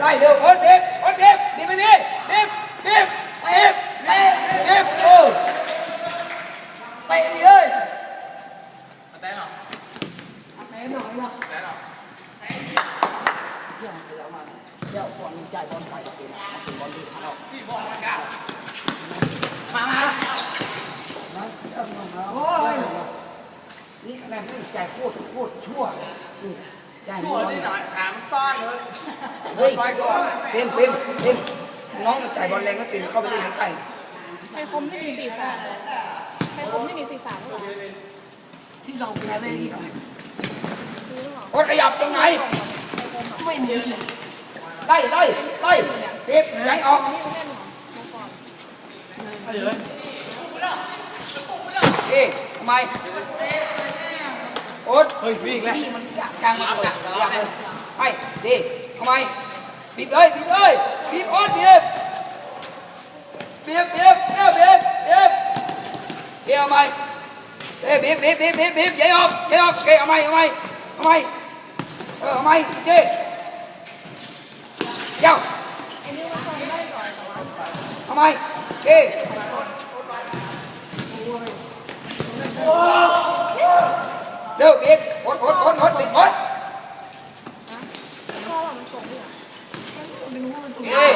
ได้เร็วโอ๊ตเด็บโอ๊ตเด็บบีบไปบีบบีบบีบบีบบีบบีบโอ้เตะดิเอ้ยแต่หรอเตะหน่อยละแต่หรอเดี๋ยวเอามาเดี๋ยวบอลใจบอลไปกับเกมเป็นบอลดีของเราพี่บอกมันกันมามาโอ้ยนี่คะแนนไม่ใจโคตรโคตรชั่วนี่ หัวนี่หน่อยขามซ่อนเลยเฮ้ยไปก่อนเฟมเฟมเฟมน้องจ่ายบอลแรงไม่เป็นเข้าไปเล่นในใกล้ไอ้คมที่มีสีฟ้าไอ้คมที่มีสีฟ้าเท่าไหร่ที่สองเป็นอะไรดีครับรู้หรือเปล่าโอ๊ตขยับตรงไหนไม่มีไล่ไล่ไล่เด็บไหลออกนี่มันเล่นเหรอเมื่อก่อนเอ๊ะทำไม โอ๊ตเฮ้ยวิ่งแล้วพี่มันยากจังเลยอยากเลยไปดิทำไมบีบเลยบีบเลยบีบโอ๊ตบีบบีบบีบเอ้าบีบบีบเดี๋ยวทำไมเอ้บีบบีบบีบบีบบีบยัยออกยัยออกเอ้เอาไหมเอาไหมเอาไหมเออเอาไหมเจ๊เจ้าไอ้นี่มันคงได้ก่อนแต่ว่าทำไมเอ๊ เร็วเด็กอดอดอดอดติดอดเอ๊